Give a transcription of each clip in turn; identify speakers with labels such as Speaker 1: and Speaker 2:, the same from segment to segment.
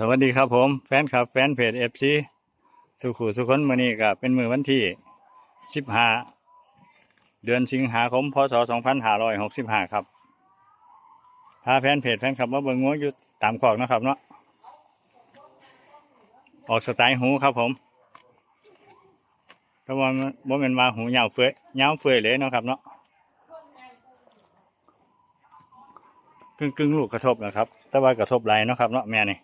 Speaker 1: สวัสดีครับผมแฟนคลับแฟนเพจเอฟซีสุขุสุขนมือนี้ก็เป็นมือวันที่สิบห้าเดือนสิงหาคมพศสองพันห้าร้อยหกสิบห้าครับพาแฟนเพจแฟนคลับมาเบิ่งงัวอยู่ตามขอกนะครับเนาะออกสไตล์หูครับผมเพราะว่าบ่เป็นว่าหูยาวเฟ้ยยาวเฟ้ยเลยเนาะครับเนาะกึ่งกึ่งลูกกระทบนะครับ แต่ว่ากระทบไหลายเนาะครับเนาะแม่นี่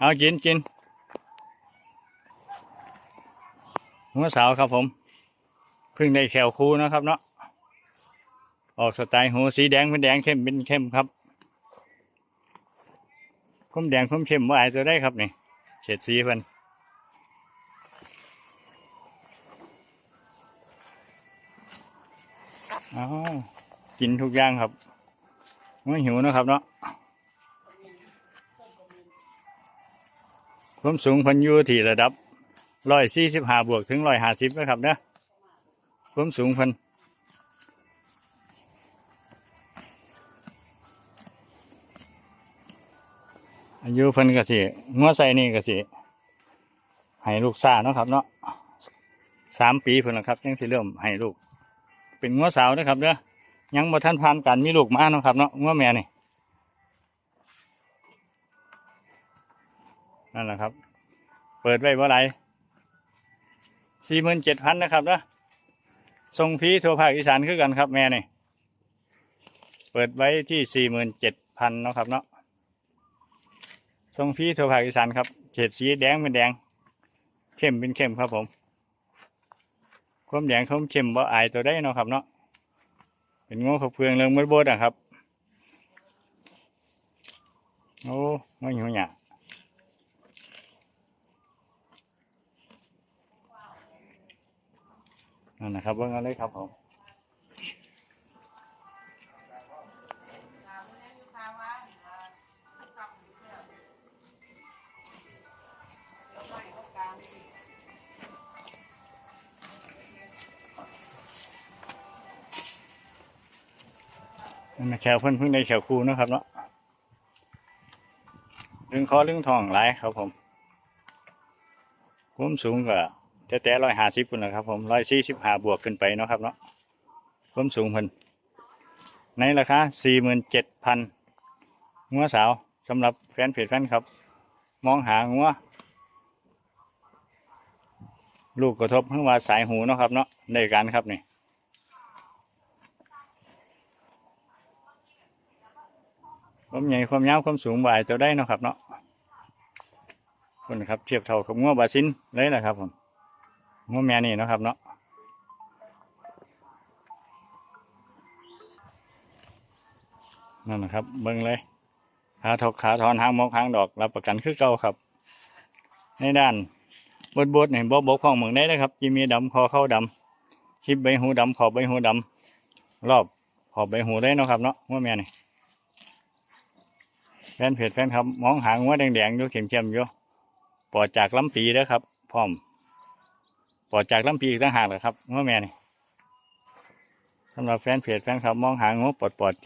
Speaker 1: เอากินกินหัวสาวครับผมเพิ่งได้แขวคูนะครับเนาะออกสไตล์หูสีแดงเป็นแดงเข้มเป็นเข้มครับค้มแดงค้มเข้มว่าอายตัวได้ครับนี่เฉดสีเพิ่นอ้าวกินทุกอย่างครับไม่หิวนะครับเนาะ ความสูงพันอยูที่ระดับร้อยสี่สิบห้าบวกถึงร้อยห้าสิบนะครับเนะความสูงพันอายุพิ่นก็สิงัวใส่นี่ก็สิให้ลูกสาเนาะครับเนาะสามปีเพิ่นละครับยังสิเริ่มให้ลูก เป็นงัวสาวนะครับเด้อยังบ่ทันผ่านการมีลูกมาเนาะครับเนาะงัวแม่นี่ นั่นแหละครับ เปิดไว้เมื่อไหร่สี่หมื่นเจ็ดพันนะครับนะส่งฟรีทั่วภาคอีสานคือกันครับ แม่นี่ เปิดไว้ที่สี่หมื่นเจ็ดพันนะครับเนาะส่งฟรีทั่วภาคอีสานครับเฉดสีแดงเป็นแดง เข้มเป็นเข้มครับผม ความแดงความเข้มว่อายตัวได้เนาะครับเนาะ เป็นงูขับเฟืองเรื่องมืดบดอะครับ โอ้ไม่หิวหยา นั่นนะครับเบิ่งเอาเลยครับผมนั่นนะแขวเพิ่นเพิ่งได้แขวคูนะครับเนาะลึงคอลึงทองหลายครับผมความสูงก็ แต่แต่ร้อยห้าสิบคนนะครับผมร้อยสี่สิบห้าบวกขึ้นไปเนาะครับเนาะความสูงเพิ่นในราคาสี่หมื่นเจ็ดพันงัวสาวสำหรับแฟนเพจแฟนครับ มองหางัวลูกกระทบเพิ่งว่าสายหูเนาะครับเนาะในการครับนี่ความใหญ่ความยาวความสูงบ่ายจะได้เนาะครับเนาะคนครับเทียบเท่ากับงัวบาซินเลยนะครับผม งัวแม่นี่นะครับเนาะนั่นนะครับ เบิ้งเลยขาถกขาถอนหางมอกหางดอกรับประกันคือเก่าครับ ในด้านบดบดเห็นบ่บกพ่องเหมืองได้นะครับจีมีดำคอเข้าดำคลิปใบหูดำขอบใบหูดำรอบขอบใบหูได้เนาะครับเนาะงัวแม่นี่แฟนเพจแฟนครับมองหางงัวแดงๆอยู่เข้มๆอยู่ปลอดจากลำปีเด้อครับ พร้อม ปลอดจากลำปีอีกต่างหากเหรอครับง้อแม่นี่สำหรับแฟนเพจแฟนคลับมองหางูปลอดปลอดจาก